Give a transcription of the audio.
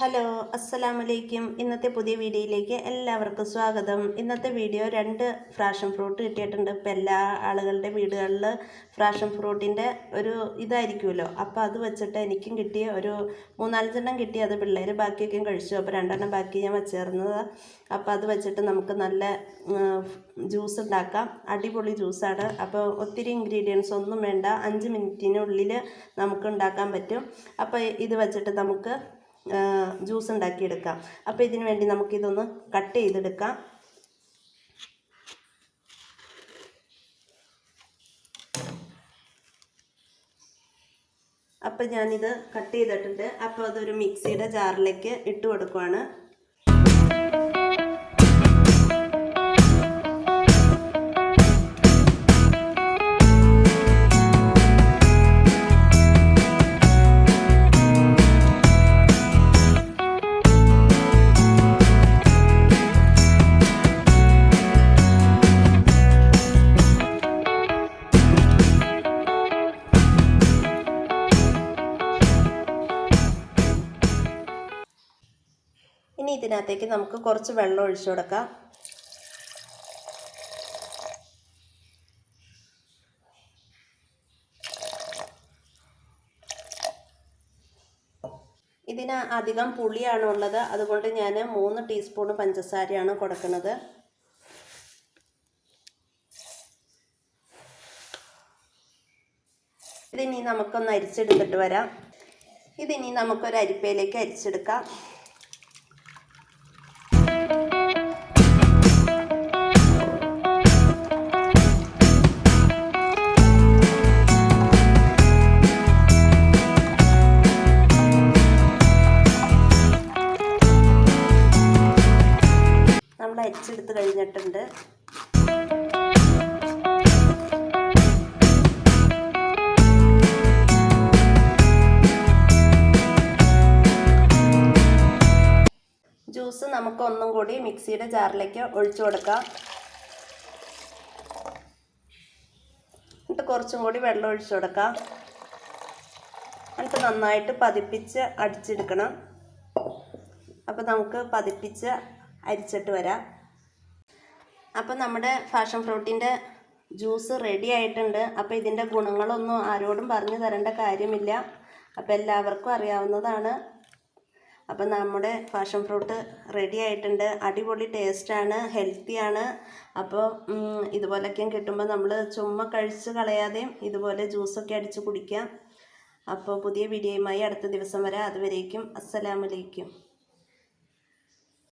Hello അസ്സലാമലൈക്കും. ഇന്നത്തെ പുതിയ വീഡിയോയിലേക്ക് എല്ലാവർക്കും സ്വാഗതം. ഇന്നത്തെ വീഡിയോ രണ്ട് ഫ്രാഷൻ ഫ്രൂട്ട് കിട്ടിയിട്ടുണ്ട്. ഇപ്പം എല്ലാ ആളുകളുടെ വീടുകളിൽ ഫ്രാഷൻ ഫ്രൂട്ടിന്റെ ഒരു ഇതായിരിക്കുമല്ലോ. അപ്പോൾ അത് വെച്ചിട്ട് എനിക്കും കിട്ടിയ ഒരു മൂന്നാലഞ്ചെണ്ണം കിട്ടി. അത് പിള്ളേർ ബാക്കിയൊക്കെ കഴിച്ചു. അപ്പോൾ രണ്ടെണ്ണം ബാക്കി ഞാൻ വെച്ചേർന്നത്. അപ്പോൾ അത് വെച്ചിട്ട് നമുക്ക് നല്ല ജ്യൂസ് ഉണ്ടാക്കാം. അടിപൊളി ജ്യൂസാണ്. അപ്പോൾ ഒത്തിരി ഇൻഗ്രീഡിയൻസ് ഒന്നും വേണ്ട. അഞ്ച് മിനിറ്റിനുള്ളിൽ നമുക്ക് ഉണ്ടാക്കാൻ പറ്റും. അപ്പോൾ ഇത് വെച്ചിട്ട് നമുക്ക് ജ്യൂസ് ഉണ്ടാക്കിയെടുക്കാം. അപ്പോൾ ഇതിന് വേണ്ടി നമുക്കിതൊന്ന് കട്ട് ചെയ്തെടുക്കാം. അപ്പോൾ ഞാനിത് കട്ട് ചെയ്തിട്ടുണ്ട്. അപ്പോൾ അതൊരു മിക്സിയുടെ ജാറിലേക്ക് ഇട്ട് കൊടുക്കുവാണ്. ഇനി ഇതിനകത്തേക്ക് നമുക്ക് കുറച്ച് വെള്ളം ഒഴിച്ചു കൊടുക്കാം. ഇതിന് അധികം പുളിയാണ് ഉള്ളത്. അതുകൊണ്ട് ഞാൻ മൂന്ന് ടീസ്പൂൺ പഞ്ചസാരയാണ് കൊടുക്കുന്നത്. ഇതിനി നമുക്കൊന്ന് അരിച്ചെടുത്തിട്ട് വരാം. ഇതിനി നമുക്കൊരു അരിപ്പയിലേക്ക് അരിച്ചെടുക്കാം. അരിച്ചെടുത്ത് കഴിഞ്ഞിട്ടുണ്ട്. ജ്യൂസ് നമുക്ക് ഒന്നും കൂടി മിക്സിയുടെ ജാറിലേക്ക് ഒഴിച്ചു കൊടുക്കാം. എന്നിട്ട് കുറച്ചും കൂടി വെള്ളം ഒഴിച്ചു കൊടുക്കാം. എന്നിട്ട് നന്നായിട്ട് പതിപ്പിച്ച് അടിച്ചെടുക്കണം. അപ്പോൾ നമുക്ക് പതിപ്പിച്ച് അരിച്ചിട്ട് വരാം. അപ്പോൾ നമ്മുടെ ഫാഷൻ ഫ്രൂട്ടിന്റെ ജ്യൂസ് റെഡി ആയിട്ടുണ്ട്. അപ്പോൾ ഇതിന്റെ ഗുണങ്ങളൊന്നും ആരോടും പറഞ്ഞു തരേണ്ട കാര്യമില്ല. അപ്പോൾ എല്ലാവർക്കും അറിയാവുന്നതാണ്. അപ്പം നമ്മുടെ ഫാഷൻ ഫ്രൂട്ട് റെഡി ആയിട്ടുണ്ട്. അടിപൊളി ടേസ്റ്റാണ് ഹെൽത്തിയാണ് അപ്പോൾ ഇതുപോലൊക്കെയും കിട്ടുമ്പോൾ നമ്മൾ ചുമ്മാ കഴിച്ച് കളയാതെയും ഇതുപോലെ ജ്യൂസൊക്കെ അടിച്ച് കുടിക്കാം. അപ്പോൾ പുതിയ വീഡിയോയുമായി അടുത്ത ദിവസം വരെ. അതുവരേക്കും അസ്സലാമലൈക്കും